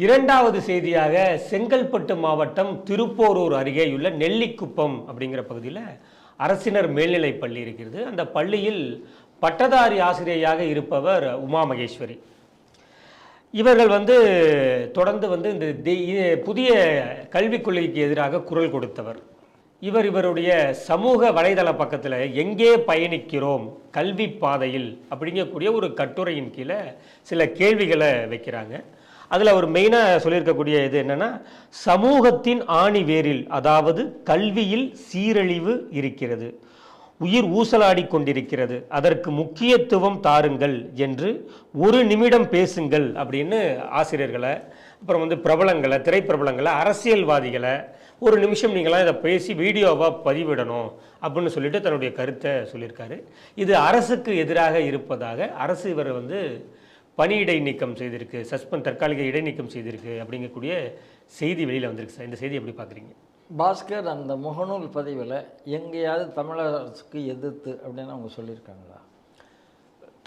இரண்டாவது செய்தியாக செங்கல்பட்டு மாவட்டம் திருப்போரூர் அருகேயுள்ள நெல்லிக்குப்பம் அப்படிங்கிற பகுதியில் அரசினர் மேல்நிலைப் பள்ளி இருக்கிறது. அந்த பள்ளியில் பட்டதாரி ஆசிரியையாக இருப்பவர் உமா மகேஸ்வரி இவர்கள் வந்து தொடர்ந்து வந்து இந்த தி- புதிய கல்விக் கொள்கைக்கு எதிராக குரல் கொடுத்தவர். இவர் இவருடைய சமூக வலைதள பக்கத்தில் எங்கே பயணிக்கிறோம் கல்வி பாதையில் அப்படிங்கக்கூடிய ஒரு கட்டுரையின் கீழே சில கேள்விகளை வைக்கிறாங்க. அதில் அவர் மெயினாக சொல்லியிருக்கக்கூடிய இது என்னன்னா சமூகத்தின் ஆணி வேரில் அதாவது கல்வியில் சீரழிவு இருக்கிறது உயிர் ஊசலாடி கொண்டிருக்கிறது அதற்கு முக்கியத்துவம் தாருங்கள் என்று ஒரு நிமிடம் பேசுங்கள் அப்படின்னு ஆசிரியர்களை அப்புறம் வந்து பிரபலங்களை திரைப்பிரபலங்களை அரசியல்வாதிகளை ஒரு நிமிஷம் நீங்களாம் இதை பேசி வீடியோவாக பதிவிடணும் அப்படின்னு சொல்லிட்டு தன்னுடைய கருத்தை சொல்லியிருக்காரு. இது அரசுக்கு எதிராக இருப்பதாக அரசு இவர் வந்து பணியிடை நீக்கம் செய்திருக்கு சஸ்பெண்ட் தற்காலிக இடைநீக்கம் செய்திருக்கு அப்படிங்கக்கூடிய செய்தி வெளியில் வந்திருக்கு சார். இந்த செய்தி எப்படி பார்க்குறீங்க? பாஸ்கர் அந்த முகநூல் பதிவில் எங்கேயாவது தமிழக அரசுக்கு எதிர்த்து அப்படின்னு அவங்க சொல்லியிருக்காங்களா?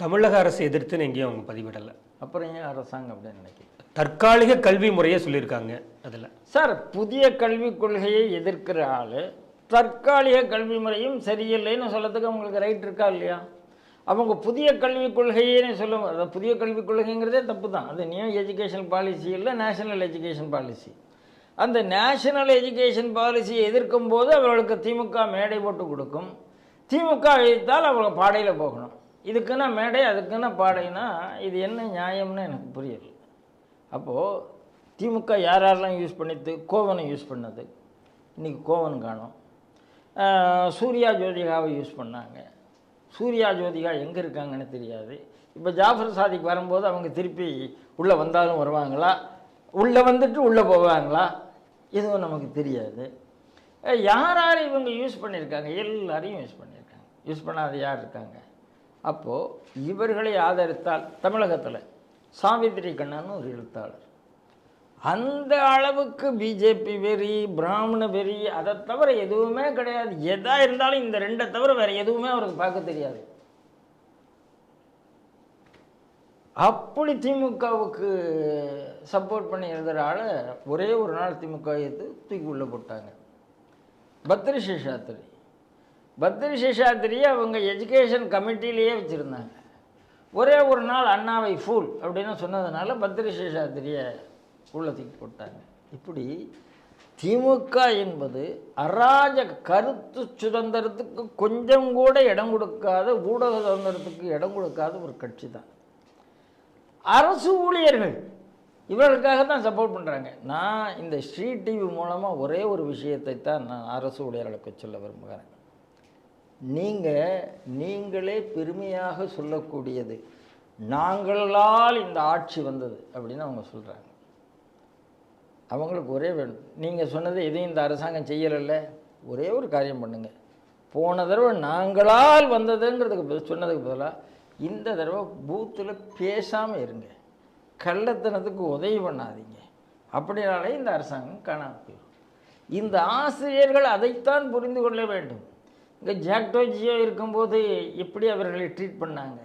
தமிழக அரசு எதிர்த்துன்னு எங்கேயும் அவங்க பதிவிடலை. அப்புறம் ஏன் அரசாங்கம் அப்படின்னு நினைக்கிறேன் தற்காலிக கல்வி முறையை சொல்லியிருக்காங்க அதில். சார் புதிய கல்விக் கொள்கையை எதிர்க்கிற ஆள் தற்காலிக கல்வி முறையும் சரியில்லைன்னு சொல்லத்துக்கு அவங்களுக்கு ரைட் இருக்கா இல்லையா? அவங்க புதிய கல்விக் கொள்கையேன்னு சொல்லுவாங்க அதாவது புதிய கல்விக் கொள்கைங்கிறதே தப்பு தான். அது நியூ எஜுகேஷன் பாலிசி இல்லை நேஷனல் எஜுகேஷன் பாலிசி அந்த நேஷனல் எஜுகேஷன் பாலிசியை எதிர்க்கும் போது அவர்களுக்கு திமுக மேடை போட்டு கொடுக்கும். திமுக வைத்தால் அவங்க பாடையில் போகணும். இதுக்குன்னா மேடை அதுக்குன்னா பாடைனா இது என்ன நியாயம்னு எனக்கு புரியல. அப்போது திமுக யார் யாரெல்லாம் யூஸ் பண்ணித்து கோவனை யூஸ் பண்ணது? இன்றைக்கி கோவன் காணும். சூர்யா ஜோதிகாவை யூஸ் பண்ணாங்க. சூர்யா ஜோதிகா எங்கே இருக்காங்கன்னு தெரியாது. இப்போ ஜாஃபர் சாதிக் வரும்போது அவங்க திருப்பி உள்ளே வந்தாலும் வருவாங்களா? உள்ளே வந்துட்டு உள்ளே போவாங்களா? எதுவும் நமக்கு தெரியாது. யார் யார் இவங்க யூஸ் பண்ணியிருக்காங்க எல்லாரையும் யூஸ் பண்ணியிருக்காங்க யூஸ் பண்ணாத யார் இருக்காங்க? அப்போது இவர்களை ஆதரித்தால் தமிழகத்தில் சாவித்திரி கண்ணன் ஒரு எழுத்தாளர். அந்த அளவுக்கு பிஜேபி வெறி பிராமண வெறி அதை தவிர எதுவுமே கிடையாது. எதா இருந்தாலும் இந்த ரெண்டை தவிர வேற எதுவுமே அவருக்கு பார்க்க தெரியாது. அப்படி திமுகவுக்கு சப்போர்ட் பண்ணி எழுதுகிற ஒரே ஒரு நாள் திமுக எடுத்து தூக்கி உள்ளே போட்டாங்க. பத்ரி சேஷாத்திரி பத்ரி சேஷாத்திரியை அவங்க எஜுகேஷன் கமிட்டிலேயே வச்சுருந்தாங்க. ஒரே ஒரு நாள் அண்ணாவை ஃபூல் அப்படின்னு சொன்னதுனால பத்ரி சேஷாத்திரியை உள்ள தூக்கி போட்டாங்க. இப்படி திமுக என்பது அராஜக கருத்து சுதந்திரத்துக்கு கொஞ்சம் கூட இடம் கொடுக்காத ஊடக சுதந்திரத்துக்கு இடம் கொடுக்காத ஒரு கட்சி தான். அரசு ஊழியர்கள் இவர்களுக்காக தான் சப்போர்ட் பண்ணுறாங்க நான் இந்த ஸ்ரீ டிவி மூலமாக ஒரே ஒரு விஷயத்தை தான் நான் அரசு ஊழியர்களுக்கு சொல்ல விரும்புகிறேன். நீங்கள் நீங்களே பெருமையாக சொல்லக்கூடியது நாங்களால் இந்த ஆட்சி வந்தது அப்படின்னு அவங்க சொல்கிறாங்க அவங்களுக்கு ஒரே வேணும். நீங்கள் சொன்னது எதையும் இந்த அரசாங்கம் செய்யலைல்ல. ஒரே ஒரு காரியம் பண்ணுங்கள் போன தடவை நாங்களால் வந்ததுங்கிறதுக்கு சொன்னதுக்கு பதிலாக இந்த தடவை பூத்தில் பேசாமல் இருங்க. கள்ளத்தனத்துக்கு உதவி பண்ணாதீங்க. அப்படினாலே இந்த அரசாங்கம் காணாமல் போயிடும். இந்த ஆசிரியர்கள் அதைத்தான் புரிந்து கொள்ள வேண்டும். இங்கே ஜாக்டோஜியோ இருக்கும்போது எப்படி அவர்களை ட்ரீட் பண்ணாங்க?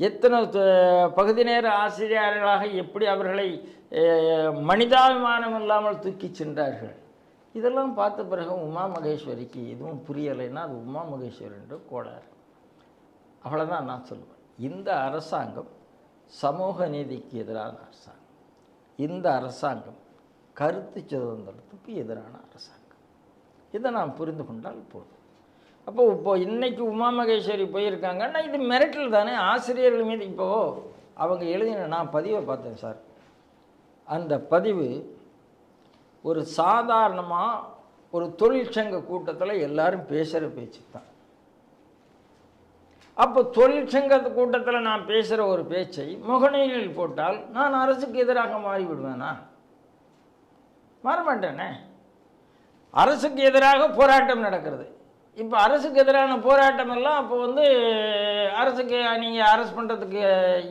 எத்தனை பகுதி நேர ஆசிரியர்களாக எப்படி அவர்களை மனிதாபிமானம் இல்லாமல் தூக்கி சென்றார்கள்? இதெல்லாம் பார்த்த பிறகு உமா மகேஸ்வரிக்கு எதுவும் புரியலைன்னா அது உமா மகேஸ்வரி என்று கோளாறு அவ்வளோதான் நான் சொல்லுவேன். இந்த அரசாங்கம் சமூக நீதிக்கு எதிரான அரசாங்கம். இந்த அரசாங்கம் கருத்து சுதந்திரத்துக்கு எதிரான அரசாங்கம். இதை நாம் புரிந்து கொண்டால் போதும். அப்போ இப்போ இன்னைக்கு உமா மகேஸ்வரி போயிருக்காங்கன்னா இது மிரட்டல் தானே? ஆசிரியர்கள் மீது இப்போது அவங்க எழுதின நான் பதிவை பார்த்தேன் சார். அந்த பதிவு ஒரு சாதாரணமாக ஒரு தொழிற்சங்க கூட்டத்தில் எல்லாரும் பேசுகிற பேச்சு தான் அப்போ தொழிற்சங்க கூட்டத்தில் நான் பேசுகிற ஒரு பேச்சை முகநூலில் போட்டால் நான் அரசுக்கு எதிராக மாறிவிடுவேனா? மாற மாட்டேனே அரசுக்கு எதிராக போராட்டம் நடக்கிறது. இப்போ அரசுக்கு எதிரான போராட்டம் எல்லாம் அப்போ வந்து அரசுக்கு நீங்கள் அரெஸ்ட் பண்ணுறதுக்கு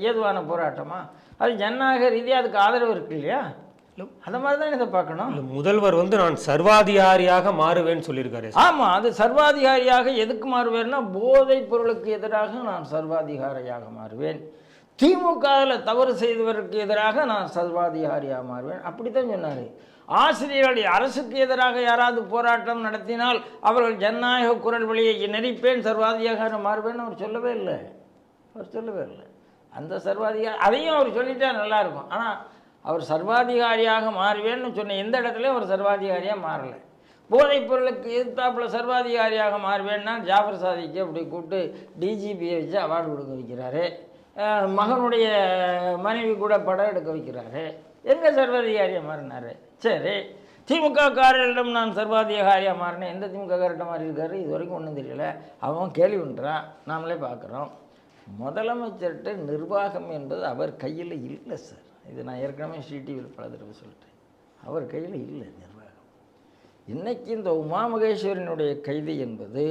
ஏதுவான போராட்டமா? அது ஜனநாயக ரீதியாக அதுக்கு ஆதரவு இருக்கு இல்லையா? அந்த மாதிரி தான் இதை பார்க்கணும்? முதல்வர் வந்து நான் சர்வாதிகாரியாக மாறுவேன்னு சொல்லியிருக்காரு. ஆமாம் அது சர்வாதிகாரியாக எதுக்கு மாறுவேன்னா போதைப் பொருளுக்கு எதிராக நான் சர்வாதிகாரியாக மாறுவேன். திமுகவில் தவறு செய்தவருக்கு எதிராக நான் சர்வாதிகாரியாக மாறுவேன். அப்படித்தான் சொன்னார். ஆசிரியர்களுடைய அரசுக்கு எதிராக யாராவது போராட்டம் நடத்தினால் அவர்கள் ஜனநாயக குரல் வழியை நெறிப்பேன் சர்வாதிகாரி மாறுவேன் அவர் சொல்லவே இல்லை. அவர் சொல்லவே இல்லை. அந்த சர்வாதிகாரி அதையும் அவர் சொல்லிட்டா நல்லாயிருக்கும் ஆனால் அவர் சர்வாதிகாரியாக மாறுவேன்னு சொன்ன எந்த இடத்துலையும் அவர் சர்வாதிகாரியாக மாறலை. போதைப் பொருளுக்கு எதிர்த்தாப்புல சர்வாதிகாரியாக மாறுவேன்னா ஜாஃபர் சாதிக்கு அப்படி கூப்பிட்டு டிஜிபியை வச்சு அவார்டு கொடுக்க வைக்கிறாரு. மகனுடைய மனைவி கூட படம் எடுக்க வைக்கிறாரு. எங்கே சர்வாதிகாரியாக மாறினாரு? சரி திமுக காரரிடம் நான் சர்வாதிகாரியாக மாறினேன். எந்த திமுக காரிட்ட மாறி இருக்காரு இது வரைக்கும் ஒன்றும் தெரியல. அவன் கேள்வி பண்ணுறான் நாமளே பார்க்குறோம். முதலமைச்சர்கிட்ட நிர்வாகம் என்பது அவர் கையில் இல்லை சார் இது நான் ஏற்கனவே சிடிவியில் பல தடவை சொல்லிட்டேன். அவர் கையில் இல்லை நிர்வாகம். இன்றைக்கி இந்த உமா மகேஸ்வரனுடைய கைது என்பது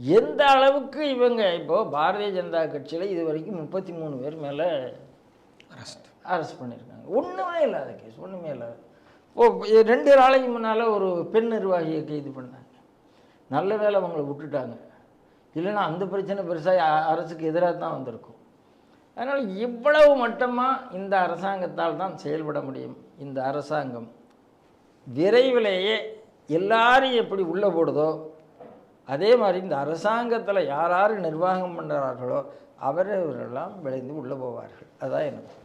எந்த அளவுக்கு இவங்க இப்போ பாரதிய ஜனதா கட்சியில் இது வரைக்கும் முப்பத்தி மூணு பேர் மேலே அரெஸ்ட் பண்ணியிருக்காங்க. ஒன்றுமே இல்லாத கேஸ் ஒன்றுமே இல்லாத ஓ ரெண்டு நாளைக்கு முன்னால் ஒரு பெண் நிர்வாகியை கைது பண்ணாங்க. நல்ல வேளை அவங்கள விட்டுட்டாங்க. இல்லைன்னா அந்த பிரச்சனை பெருசாக அரசுக்கு எதிராக தான் வந்திருக்கும். அதனால் இவ்வளவு மட்டமாக இந்த அரசாங்கத்தால் தான் செயல்பட முடியும். இந்த அரசாங்கம் விரைவிலேயே எல்லாரையும் எப்படி உள்ளே போடுதோ அதே மாதிரி இந்த அரசாங்கத்தில் யார் யார் நிர்வாகம் பண்ணுறார்களோ அவரவரெல்லாம் விளைந்து உள்ளே போவார்கள். அதான் எனக்கு